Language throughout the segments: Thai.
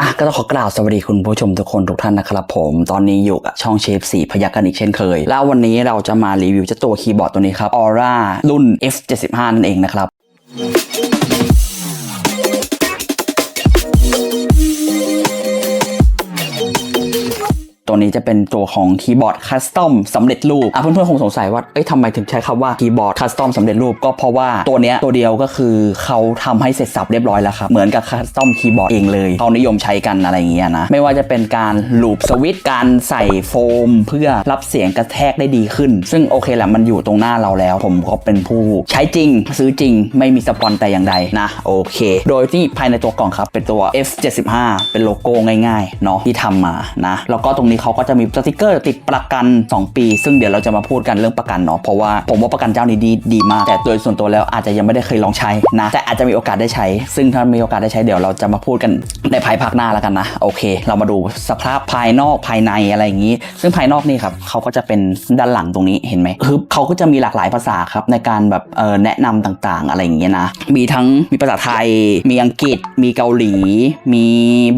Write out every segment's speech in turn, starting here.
อะก็ต้องขอกล่าวสวัสดีคุณผู้ชมทุกคนทุกท่านนะครับผม ตอนนี้อยู่กับช่องเชฟสีพยักกันอีกเช่นเคย แล้ววันนี้เราจะมารีวิวเจ้าตัวคีย์บอร์ดตัวนี้ครับ Aura รุ่น F75 นั่นเองนะครับ ตัวนี้จะเป็นตัวของคีย์บอร์ดคัสตอมสำเร็จรูปอะเพื่อนๆคงสงสัยว่าเอ้ยทำไมถึงใช้คำว่าคีย์บอร์ดคัสตอมสำเร็จรูปก็เพราะว่าตัวเนี้ยตัวเดียวก็คือเขาทำให้เสร็จสับเรียบร้อยแล้วครับเหมือนกับคัสตอมคีย์บอร์ดเองเลยเขานิยมใช้กันอะไรอย่างเงี้ยนะไม่ว่าจะเป็นการลูปสวิตช์การใส่โฟม เพื่อรับเสียงกระแทกได้ดีขึ้น ซึ่งโอเคแหละมันอยู่ตรงหน้าเราแล้ว ผมก็เป็นผู้ใช้จริง ซื้อจริงไม่มีสปอนแต่อย่างใดนะโอเค โดยที่ภายในตัวกล่องครับเป็นตัว F75 เป็นโลโก้ง่ายๆเนาะที่ทำมานะแล้วก็ตรงนี้เขาก็จะมีสติกเกอร์ติดประกัน 2 ปี ซึ่งเดี๋ยวเราจะมาพูดกันเรื่องประกันเนาะเพราะว่าผมว่าประกันเจ้านี้ดีดีมาก แต่โดยส่วนตัวแล้วอาจจะยังไม่ได้เคยลองใช้นะ แต่อาจจะมีโอกาสได้ใช้ ซึ่งถ้ามีโอกาสได้ใช้เดี๋ยวเราจะมาพูดกันในภายภาคหน้าแล้วกันนะโอเค เรามาดูสภาพภายนอกภายในอะไรอย่างนี้ ซึ่งภายนอกนี่ครับเขาก็จะเป็นด้านหลังตรงนี้เห็นไหมคือเขาก็จะมีหลากหลายภาษาครับในการแบบเออแนะนำต่างๆ อะไรอย่างเงี้ยนะมีทั้งมีภาษาไทย มีอังกฤษ มีเกาหลี มี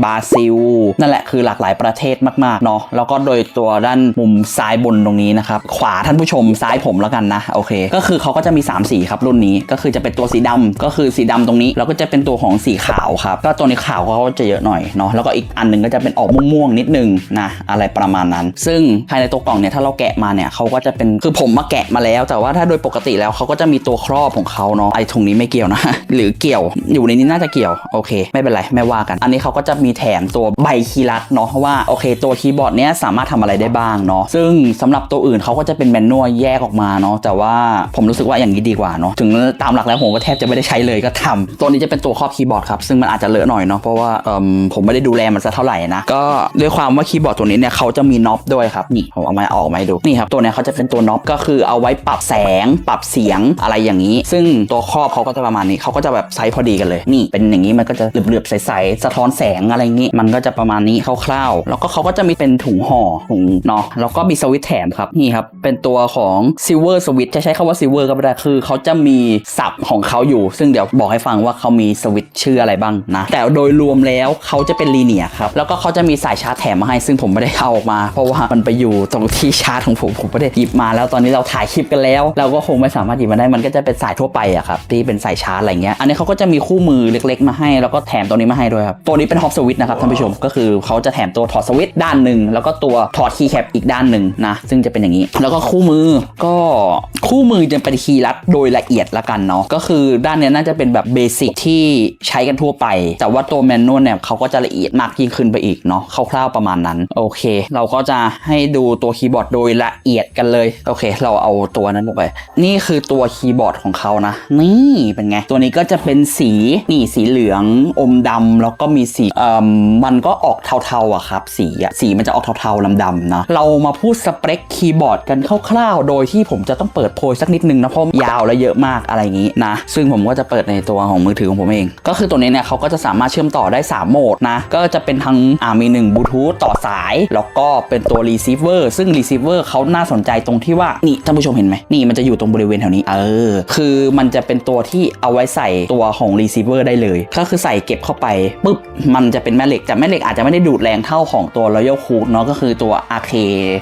บราซิล นั่นแหละคือหลากหลายประเทศมากๆเนาะแล้วก็โดยตัวด้านมุมซ้ายบนตรงนี้นะครับ ขวาท่านผู้ชมซ้ายผมแล้วกันนะโอเค ก็คือเขาก็จะมี 3 สีครับรุ่นนี้ก็คือจะเป็นตัวสีดำก็คือสีดำตรงนี้ แล้วก็จะเป็นตัวของสีขาวครับ ก็ตัวนี้ขาวเขาจะเยอะหน่อยเนาะแล้วก็อีกอันหนึงก็จะเป็นออกม่วงๆนิดนึงนะอะไรประมาณนั้น ซึ่งภายในตัวกล่องเนี่ยถ้าเราแกะมาเนี่ยเขาก็จะเป็นคือผมมาแกะมาแล้ว แต่ว่าถ้าโดยปกติแล้วเขาก็จะมีตัวครอบของเขาเนาะไอ้ถุงนี้ไม่เกี่ยวนะ หรือเกี่ยวอยู่ในนี้น่าจะเกี่ยวโอเค ไม่เป็นไรไม่ว่ากัน อันนี้เขาก็จะมีแถมตัวใบคีย์รัดเนาะว่าโอเค ตัวคีย์บอร์ดเนี้ยสามารถทำอะไรได้บ้างเนาะซึ่งสำหรับตัวอื่นเขาก็จะเป็นแมนนวลแยกออกมาเนาะแต่ว่าผมรู้สึกว่าอย่างนี้ดีกว่าเนาะถึงตามหลักแล้วผมก็แทบจะไม่ได้ใช้เลยก็ทำตัวนี้จะเป็นตัวครอบคีย์บอร์ดครับซึ่งมันอาจจะเลอะหน่อยเนาะเพราะว่าเอิ่มผมไม่ได้ดูแลมันสักเท่าไหร่นะก็ด้วยความว่าคีย์บอร์ดตัวนี้เนี่ยเขาจะมีน็อปด้วยครับนี่ผมเอามาออกมาดูนี่ครับตัวนี้เขาจะเป็นตัวน็อปก็คือเอาไว้ปรับแสง ปรับเสียงอะไรอย่างนี้ ซึ่งตัวครอบเขาก็จะประมาณนี้เขาก็จะแบบไซส์พอดีกันเลย นี่เป็นอย่างนี้มันก็จะเหลือบๆใสๆสะท้อนแสงอะไรอย่างนี้ มันก็จะประมาณนี้คร่าวๆแล้วก็เขาก็จะมีเป็นถุงห่อถุงเนาะแล้วก็มีสวิตแถมครับนี่ครับ เป็นตัวของซิลเวอร์สวิตจะใช้คำว่าซิลเวอร์ก็ไม่ได้คือเขาจะมีศัพท์ของเขาอยู่ ซึ่งเดี๋ยวบอกให้ฟังว่าเขามีสวิตชื่ออะไรบ้างนะ แต่โดยรวมแล้วเขาจะเป็นลีเนียครับ แล้วก็เขาจะมีสายชาร์จแถมมาให้ ซึ่งผมไม่ได้เอาออกมา เพราะว่ามันไปอยู่ตรงที่ชาร์จของผมผมไม่ได้หยิบมา แล้วตอนนี้เราถ่ายคลิปกันแล้ว เราก็คงไม่สามารถหยิบมาได้มันก็จะเป็นสายทั่วไปอะครับที่เป็นสายชาร์จอะไรเงี้ยอันนี้เขาก็จะมีคู่มือเล็ก ๆ มาให้แล้วก็แถมตัวนี้มาให้ด้วยครับตัวนี้เป็นฮอปสวิตนะครับท่านผู้ชมก็คือเขาจะแถมตัวถอดสวิตด้านหนึ่งแล้วก็ตัวถอดคีย์แคปอีกด้านหนึ่งนะ ซึ่งจะเป็นอย่างนี้ แล้วก็คู่มือก็คู่มือจะเป็นคีย์ลัดโดยละเอียดละกันเนาะก็คือด้านนี้น่าจะเป็นแบบเบสิกที่ใช้กันทั่วไป แต่ว่าตัวแมนนวลเนี่ยเขาก็จะละเอียดมากยิ่งขึ้นไปอีกเนาะคร่าวๆประมาณนั้น โอเค เราก็จะให้ดูตัวคีย์บอร์ดโดยละเอียดกันเลยโอเค เราเอาตัวนั้นลงไป นี่คือตัวคีย์บอร์ดของเขานะ นี่เป็นไง ตัวนี้ก็จะเป็นสีนี่สีเหลืองอมดำแล้วก็มีสีเอ่อมันก็ออกเทาๆอะครับ สีอะสีมันจะออกเทาๆดำๆนะเรามาพูดสเปคคีย์บอร์ดกันคร่าวๆ โดยที่ผมจะต้องเปิดโพยสักนิดนึงนะเพราะยาวและเยอะมากอะไรอย่างนี้นะซึ่งผมก็จะเปิดในตัวของมือถือของผมเอง ก็คือตัวนี้เนี่ยเขาก็จะสามารถเชื่อมต่อได้ 3 โหมดนะก็จะเป็นทั้งอ่ามี1บลูทูธต่อสาย แล้วก็เป็นตัวรีเซิร์ฟเวอร์ซึ่งรีเซิร์ฟเวอร์เขาน่าสนใจตรงที่ว่านี่ท่านผู้ชมเห็นไหมนี่มันจะอยู่ตรงบริเวณแถวนี้เออคือมันจะเป็นตัวที่เอาไว้ใส่ตัวของรีเซิร์ฟเวอร์ได้เลย ก็คือใส่เก็บเข้าไปปุ๊บมันจะเป็นแม่เหล็กแต่แม่เหล็กอาจจะไม่ได้ดูดแรงเท่าของตัว Royal Cook เนาะก็คือตัว RK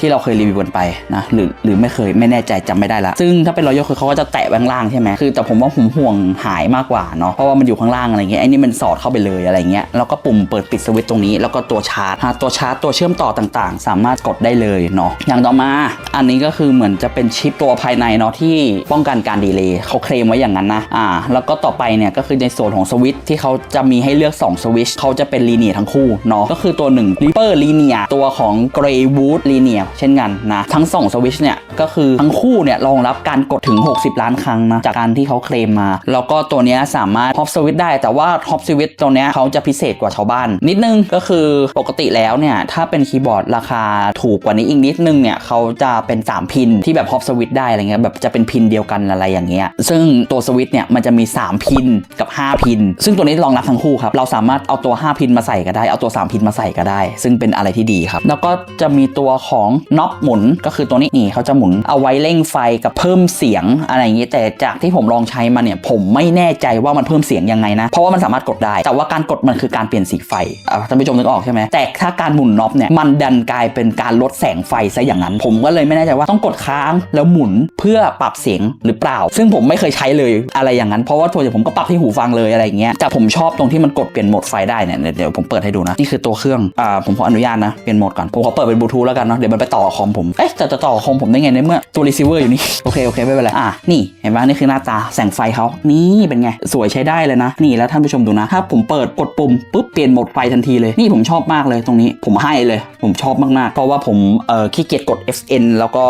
ที่เราเคยรีวิวกันไปนะหรือหรือไม่เคยไม่แน่ใจจำไม่ได้ละซึ่งถ้าเป็น Royal Cook เขาก็จะแตะไว้ข้างล่างใช่ไหมคือแต่ผมว่าผมห่วงหายมากกว่าเนาะเพราะว่ามันอยู่ข้างล่างอะไรเงี้ยไอ้นี่มันสอดเข้าไปเลยอะไรเงี้ยแล้วก็ปุ่มเปิดปิดสวิตช์ตรงนี้ แล้วก็ตัวชาร์จตัวชาร์จตัวเชื่อมต่อต่างๆ สามารถกดได้เลยเนาะอย่างต่อมา อันนี้ก็คือเหมือนจะเป็นชิปตัวภายในเนาะที่ป้องกันการดีเลย์เขาเคลมไว้อย่างนั้นนะอ่าแล้วก็ต่อไปเนี่ยก็คือในส่วนของสวิตช์ที่เขาจะมีให้เลือก2สวิตช์เขาจะเป็นลีเนียทั้งคู่เนาะก็คือตัว1 Reaper Linear ตัวขของ Greywood Linear เช่นกันนะ ทั้ง2สวิตช์เนี่ย ก็คือทั้งคู่เนี่ยรองรับการกดถึง 60 ล้านครั้งนะ จากการที่เขาเคลมมา แล้วก็ตัวนี้สามารถ Hop Switch ได้แต่ว่า Hop Switch ตัวนี้เขาจะพิเศษกว่าชาวบ้าน นิดนึงก็คือปกติแล้วเนี่ย ถ้าเป็นคีย์บอร์ดราคาถูกกว่านี้อีกนิดนึงเนี่ยเขาจะเป็น 3 พินที่แบบ Hop Switch ได้อะไรเงี้ยแบบจะเป็นพินเดียวกันอะไรอย่างเงี้ยซึ่งตัวสวิตช์เนี่ยมันจะมี 3 พินกับ 5 พิน ซึ่งตัวนี้รองรับทั้งคู่ครับเราสามารถเอาตัว 5 พินมาใส่ก็ได้เอาตัว 3 พินมาใส่ก็ได้ ซึ่งเป็นอะไรที่ดีครับแล้วก็จะมีตัวของน็อปหมุนก็คือตัวนี้นี่เขาจะหมุนเอาไว้เร่งไฟกับเพิ่มเสียงอะไรอย่างงี้แต่จากที่ผมลองใช้มาเนี่ยผมไม่แน่ใจว่ามันเพิ่มเสียงยังไงนะ เพราะว่ามันสามารถกดได้ แต่ว่าการกดมันคือการเปลี่ยนสีไฟอะท่านผู้ชมนึกออกใช่ไหมแต่ถ้าการหมุนน็อปเนี่ยมันดันกลายเป็นการลดแสงไฟซะอย่างนั้น ผมก็เลยไม่แน่ใจว่าต้องกดค้างแล้วหมุนเพื่อปรับเสียงหรือเปล่า ซึ่งผมไม่เคยใช้เลยอะไรอย่างนั้นเพราะว่าตัวผมก็ปรับที่หูฟังเลยอะไรอย่างเงี้ยแต่ผมชอบตรงที่มันกดเปลี่ยนโหมดไฟได้เนี่ยเดี๋ยวผมเปิดให้ดูนะนี่คือตัวเครื่องอ่าผมขออนุญาตนะเปลี่ยนโหมดก่อน ผมขอเปิดเป็นบลูทูธแล้วกันเนาะ เดี๋ยวมันไปต่อคอมผม เอ๊ะจะจะต่อคอมผมได้ไงในเมื่อตัวรีเซิเวอร์อยู่นี่ โอเค โอเค ไม่เป็นไร อะ นี่เห็นไหมนี่คือหน้าตาแสงไฟเขานี่เป็นไง สวยใช้ได้เลยนะ นี่แล้วท่านผู้ชมดูนะ ถ้าผมเปิดกดปุ่มปุ๊บเปลี่ยนโหมดไฟทันทีเลย นี่ผมชอบมากเลยตรงนี้ ผมให้เลย ผมชอบมากๆ เพราะว่าผมเอ่อขี้เกียจกด FN แล้วก็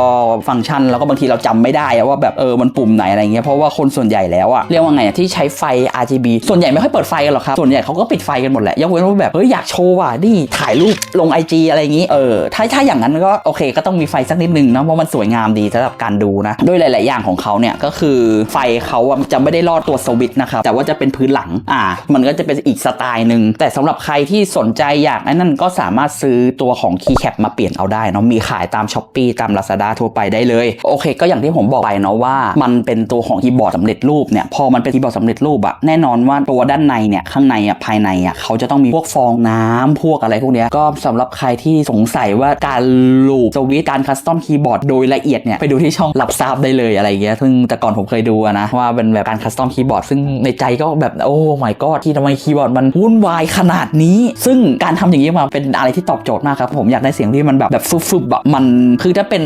ฟังก์ชัน แล้วก็บางทีเราจำไม่ได้ว่าแบบเออมันปุ่มไหนอะไรเงี้ย เพราะว่าคนส่วนใหญ่แล้วอะเรียกว่าไงที่ใช้ไฟ RGB ส่วนใหญ่ไม่ค่อยเปิดไฟกันหรอกครับส่วนใหญ่เขาก็ปิดไฟกันหมดแหละยกเว้นว่าแบบเฮ้ยอยากโชว์ว่ะนี่ถ่ายรูปลง IG อะไรอย่างงี้เออถ้าถ้าอย่างนั้นก็โอเค ก็ต้องมีไฟสักนิดนึงนะเพราะมันสวยงามดีสำหรับการดูนะด้วยหลาย ๆ อย่างของเขาเนี่ยก็คือไฟเขาจะไม่ได้ลอดตัวสวิตช์นะครับแต่ว่าจะเป็นพื้นหลังอ่า มันก็จะเป็นอีกสไตล์หนึ่งแต่สำหรับใครที่สนใจอยากนั่นก็สามารถซื้อตัวของ Keycap มาเปลี่ยนเอาได้เนาะมีขายตาม s h อ p e e ตาม Lazada ทั่วไปได้เลย โอเค ก็อย่างที่ผมบอกไปเนาะว่า มันเป็นตัวของคีย์บอร์ดสำเร็จรูปเนี่ยพอมันเป็นคีย์บอร์ดสำเร็จรูปอะแน่นอนว่าตัวด้านในเนี่ยข้างในอะภายในอะเขาจะต้องมีพวกฟองน้ำพวกอะไรพวกเนี้ยก็สำหรับใครที่สงสัยว่าการลูปสวิตการคัสตอมคีย์บอร์ดโดยละเอียดเนี่ย ไปดูที่ช่องหลับซับได้เลยอะไรเงี้ย ซึ่งแต่ก่อนผมเคยดูนะ ว่าเป็นแบบการคัสตอมคีย์บอร์ดซึ่งในใจก็แบบโอ้ my god ที่ทำไมคีย์บอร์ดมันวุ่นวายขนาดนี้ ซึ่งการทำอย่างนี้มาเป็นอะไรที่ตอบโจทย์มากครับ ผมอยากได้เสียงที่มันแบบแบบฟึบฟึบแบบมันคือถ้าเป็น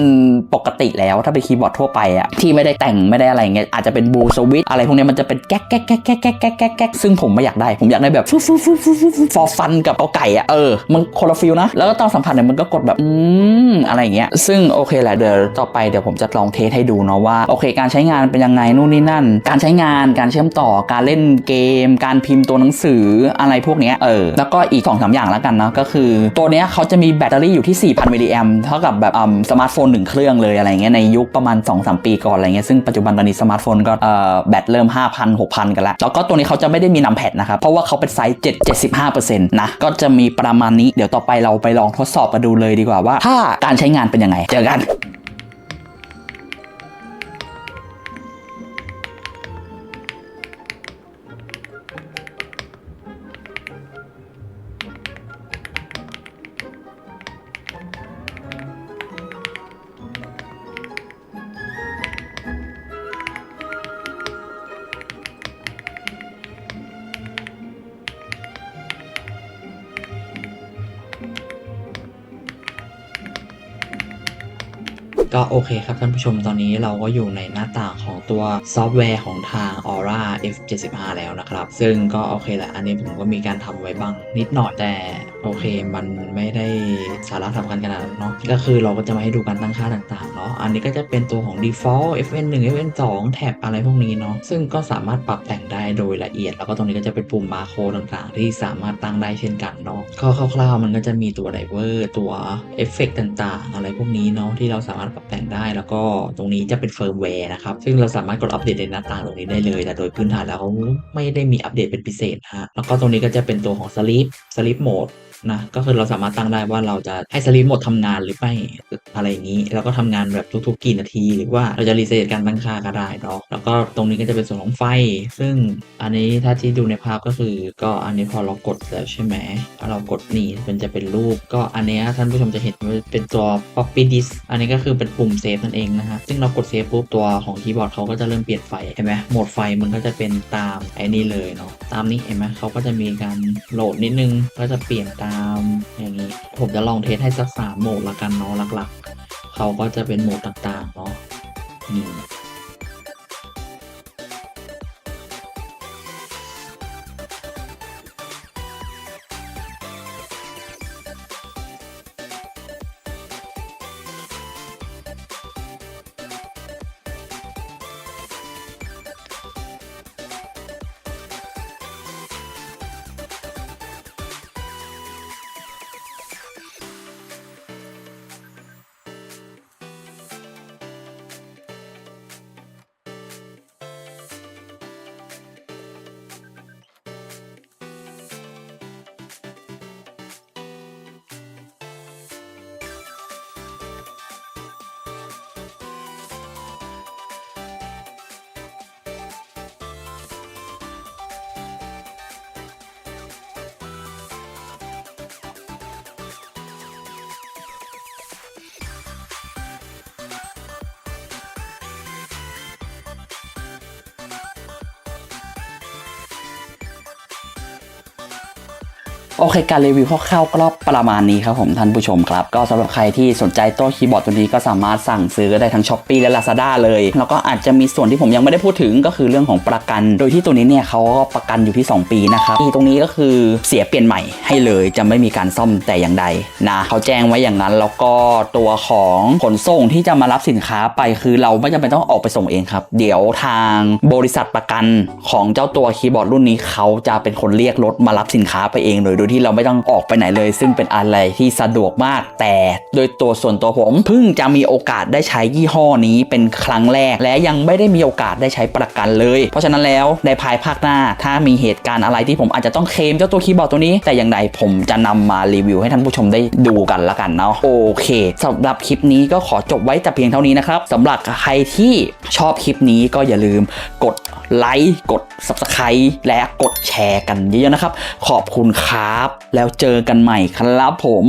ปกติแล้วถ้าเป็นคีย์บอร์ดทั่วไปอะที่ไม่ได้แต่งไม่ได้อะไรเงี้ยอาจจะเป็นบูสวิตอะไรพวกนี้มันจะเป็นแก๊กแก๊กแก๊กแก๊กแก๊กแก๊กแก๊กซึ่งผมไม่อยากได้ผมอยากได้แบบฟุบฟุบฟุบฟุบฟอร์ฟันกับเอาไก่อะเออมันคนละฟิลนะแล้วก็ตอนสำมผัสเนี่ยมันก็กดแบบอืมอะไรอย่างเงี้ยซึ่งโอเคแหละเดี๋ยวต่อไปเดี๋ยวผมจะลองเทสให้ดูเนาะว่าโอเคการใช้งานเป็นยังไงนู่นนี่นั่น การใช้งานการเชื่อมต่อการเล่นเกม การพิมพ์ตัวหนังสืออะไรพวกเนี้ยเออแล้วก็อีก2อสาอย่างแล้วกันเนาะก็คือ ตัวเนี้ยเขาจะมีแบตเตอรี่อยู่ที่ 4,000มิลลิแอมเท่ากับแบบอืมสมาร์ทโฟนหนึ่งเครื่องเลยอะไรเงี้ยในยุคประมาณ 2-3 ปีก่อนอะไรเงี้ยซึ่งปัจจุบันตอนนี้สมาร์ทโฟนก็เอ่อแบตเริ่ม 5,000 6,000 กันแล้วแล้วก็ตัวนี้เขาจะไม่ได้มีนำแพดนะครับเพราะว่าเขาเป็นไซส์7 75%นะก็จะมีประมาณนี้เดี๋ยวต่อไปเราไปลองทดสอบกันดูเลยดีกว่าว่า ถ้าการใช้งานเป็นยังไง เจอกัน ก็โอเคครับท่านผู้ชมตอนนี้เราก็อยู่ในหน้าต่างของตัวซอฟต์แวร์ของทาง Aura F75 แล้วนะครับ ซึ่งก็โอเคแหละอันนี้ผมก็มีการทำไว้บ้างนิดหน่อยแต่ โอเค มันไม่ได้สาระสำคัญขนาดนั้นเนาะก็คือเราก็จะมาให้ดูการตั้งค่าต่างๆเนาะอันนี้ก็จะเป็นตัวของ default FN1 FN2 แท็บอะไรพวกนี้เนาะซึ่งก็สามารถปรับแต่งได้โดยละเอียด แล้วก็ตรงนี้ก็จะเป็นปุ่มมาโคต่างๆ ที่สามารถตั้งได้เช่นกันเนาะก็คร่าวๆมันก็จะมีตัวไดเวอร์ตัวเอฟเฟกต่างๆ อะไรพวกนี้เนาะที่เราสามารถปรับแต่งได้แล้วก็ตรงนี้จะเป็นเฟิร์มแวร์นะครับซึ่งเราสามารถกดอัปเดตในหน้าต่างตรงนี้ได้เลย แต่โดยพื้นฐานแล้วเขาไม่ได้มีอัปเดตเป็นพิเศษฮะแล้วก็ตรงนี้ก็จะเป็นตัวของ Sleep Sleep Mode นะก็คือเราสามารถตั้งได้ว่าเราจะให้ Sleep Mode ทำงานหรือไม่อะไรอย่างนี้ แล้วก็ทำงานแบบทุกๆกี่นาที หรือว่าเราจะรีเซ็ตการตั้งค่าก็ได้เนาะแล้วก็ตรงนี้ก็จะเป็นส่วนของไฟ ซึ่งอันนี้ถ้าที่ดูในภาพก็คือ ก็อันนี้พอเรากดแล้วใช่ไหมเรากดนี่มันจะเป็นรูป ก็อันนี้ท่านผู้ชมจะเห็นว่าเป็นตัว floppy disk อันนี้ก็คือเป็นปุ่มเซฟนั่นเองนะฮะซึ่งเรากดเซฟปุ๊บตัวของคีย์บอร์ดเขาก็จะเริ่มเปลี่ยนไฟเห็นไหมโหมดไฟมันก็จะเป็นตามไอ้นี่เลยเนาะตามนี้เห็นไหมเขาก็จะมีการโหลดนิดนึงก็จะเปลี่ยนตามอย่างนี้ ผมจะลองเทสให้สักสามโหมดละกันเนาะหลักๆ เขาก็จะเป็นโหมดต่างๆเนาะนี่ โอเคการรีวิวคร่าวๆก็ประมาณนี้ครับผมท่านผู้ชมครับ ก็สำหรับใครที่สนใจโต๊ะคีย์บอร์ดตัวนี้ก็สามารถสั่งซื้อได้ทั้ง s h อ p e e และ Lazada เลย แล้วก็อาจจะมีส่วนที่ผมยังไม่ได้พูดถึงก็คือเรื่องของประกัน โดยที่ตัวนี้เนี่ยเขาก็ประกันอยู่ที่ 2 ปีนะครับที่ตรงนี้ก็คือเสียเปลี่ยนใหม่ให้เลยจะไม่มีการซ่อมแต่อย่างใดนะเขาแจ้งไว้อย่างนั้นแล้วก็ตัวของขนส่งที่จะมารับสินค้าไปคือเราไม่จำเป็นต้องออกไปส่งเองครับ เดี๋ยวทางบริษัทประกันของเจ้าตัวคีย์บอร์ดรุ่นนี้เขาจะเป็นคนเรียกรถมารับสินค้าไปเองเลยโดยที่เราไม่ต้องออกไปไหนเลย ซึ่งเป็นอะไรที่สะดวกมาก แต่โดยตัวส่วนตัวผมเพิ่งจะมีโอกาสได้ใช้ยี่ห้อนี้เป็นครั้งแรก และยังไม่ได้มีโอกาสได้ใช้ประกันเลย เพราะฉะนั้นแล้วในภายภาคหน้า ถ้ามีเหตุการณ์อะไรที่ผมอาจจะต้องเคลมเจ้าตัวคีย์บอร์ดตัวนี้ แต่อย่างใดผมจะนำมารีวิวให้ท่านผู้ชมได้ดูกันละกันเนาะโอเคสำหรับคลิปนี้ก็ขอจบไว้แต่เพียงเท่านี้นะครับสำหรับใครที่ชอบคลิปนี้ก็อย่าลืมกดไลค์กด Subscribe และกดแชร์กันเยอะๆนะครับ ขอบคุณครับแล้วเจอกันใหม่ครับผม